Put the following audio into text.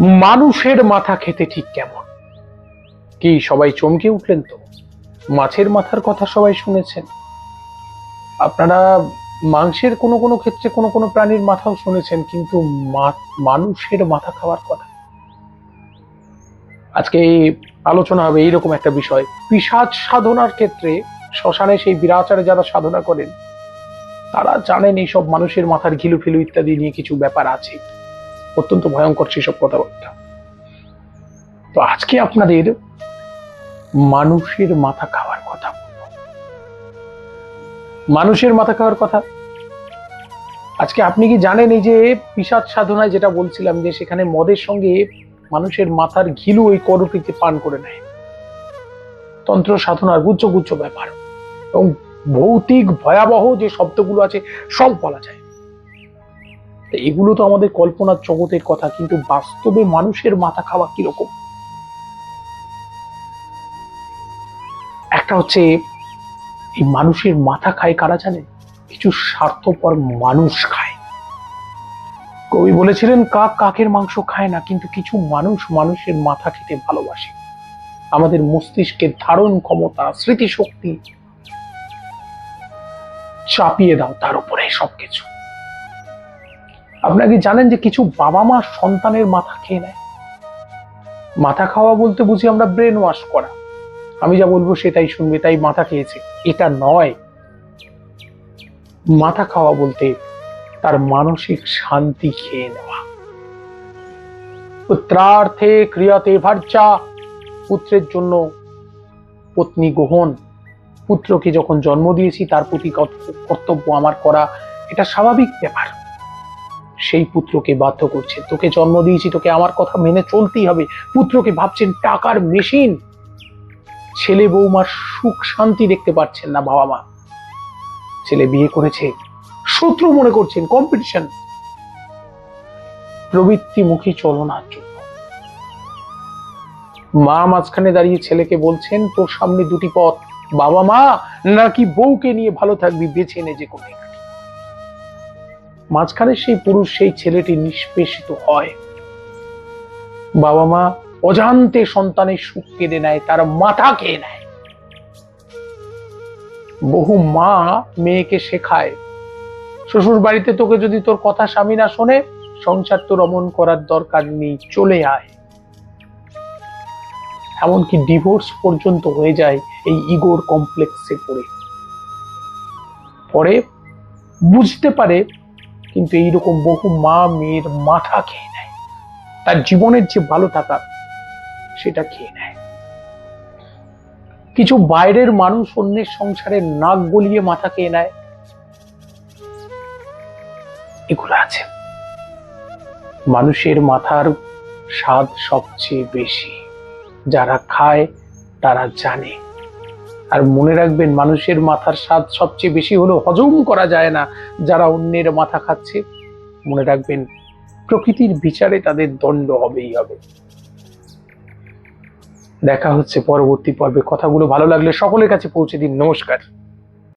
মানুষের মাথা খেতে ঠিক কেমন? কি সবাই চমকে উঠলেন তো? মাছের মাথার কথা সবাই শুনেছেন। আপনারা মাংসের কোনো কোনো ক্ষেত্রে কোনো কোনো প্রাণীর মাথাও শুনেছেন, কিন্তু মানুষের মাথা খাওয়ার কথা? আজকে আলোচনা হবে এইরকম একটা বিষয়। পিসাজ সাধনার ক্ষেত্রে শ্মশানে সেই বিরাচারে যারা সাধনা করেন, তারা জানেন এইসব মানুষের মাথার ঘিলু ফিলু ইত্যাদি নিয়ে কিছু ব্যাপার আছে অত্যন্ত ভয়ঙ্কর সেসব কথাবার্তা। তো আজকে আপনাদের মানুষের মাথা খাওয়ার কথা মানুষের মাথা খাওয়ার কথা? আজকে আপনি কি জানেন এই যে পিসাদ সাধনায় যেটা বলছিলাম যে সেখানে মদের সঙ্গে মানুষের মাথার ঘিলু ওই করপিতে পান করে নেয়। তন্ত্র সাধনার গুচ্ছ গুচ্ছ ব্যাপার। এবং ভৌতিক ভয়াবহ যে শব্দগুলো আছে, সব বলা যায়। এগুলো তো আমাদের কল্পনার জগতের কথা, কিন্তু বাস্তবে মানুষের মাথা খাওয়া কীরকম? একটা হচ্ছে, এই মানুষের মাথা খায় কারা জানেন? কিছু স্বার্থপর মানুষ খায়। কবি বলেছিলেন, কাক কাকের মাংস খায় না, কিন্তু কিছু মানুষ মানুষের মাথা খেতে ভালোবাসে। আমাদের মস্তিষ্কের ধারণ ক্ষমতা, স্মৃতিশক্তি চাপিয়ে দাও তার উপরে সবকিছু। আপনারা কি জানেন যে কিছু বাবা মা সন্তানের মাথা খেয়ে নেয়? মাথা খাওয়া বলতে বুঝি আমরা ব্রেন ওয়াশ করা। আমি যা বলব সেটাই শুনবে, তাই মাথা খেয়েছে। এটা নয়। মাথা খাওয়া বলতে তার মানসিক শান্তি খেয়ে নেওয়া। পুত্রার্থে ক্রিয়াতে ভার্চা, পুত্রের জন্য পত্নী গ্রহণ। পুত্রকে যখন জন্ম দিয়েছি, তার প্রতি কর্ত- কর্তব্য আমার করা। এটা স্বাভাবিক ব্যাপার। সেই পুত্রকে বাধ্য করছে। তোকে জন্ম দিয়েছি, তোকে আমার কথা মেনে চলতেই হবে। পুত্রকে ভাবছেন টাকার মেশিন। ছেলে বৌমার সুখ শান্তি দেখতে পাচ্ছেন না বাবা মা। ছেলে বিয়ে করেছে, শত্রু মনে করছেন কম্পিটিশন প্রবৃত্তিমুখী চলনার জন্য মা মাঝখানে দাঁড়িয়ে ছেলেকে বলছেন, তোর সামনে দুটি পথ, বাবা মা, নাকি বউকে নিয়ে ভালো থাকবি, বেছে নে যে কোনো। মাঝখানে সেই পুরুষ, সেই ছেলেটি নিষ্পেষিত হয়। বাবা মা অজান্তে সন্তানের সুখ কেড়ে নেয়, তার মাথা খেয়ে নেয়। বহু মা মেয়েকে শেখায়, শ্বশুর বাড়িতে তোকে যদি তোর কথা স্বামী না শোনে, সংসার তো রমন করার দরকার নেই, চলে আয়। এমনকি ডিভোর্স পর্যন্ত হয়ে যায় এই ইগোর কমপ্লেক্সে পড়ে। পরে বুঝতে পারে কিন্তু এইরকম বহু মা মেয়ের মাথা খেয়ে নেয়। তার জীবনের যে ভালো থাকা, সেটা খেয়ে নেয়। কিছু বাইরের মানুষ অন্যের সংসারে নাক গলিয়ে মাথা খেয়ে নেয়। এগুলো আছে। মানুষের মাথার স্বাদ সবচেয়ে বেশি। যারা খায়, তারা জানে। আর মনে রাখবেন, মানুষের মাথার স্বাদ সবচেয়ে বেশি হলো হজম করা যায় না, যারা অন্যের মাথা খাচ্ছে। মনে রাখবেন, প্রকৃতির বিচারে তাদের দণ্ড হবেই হবে। দেখা হচ্ছে পরবর্তী পর্বে। কথাগুলো ভালো লাগলে সকলের কাছে পৌঁছে দিন। নমস্কার।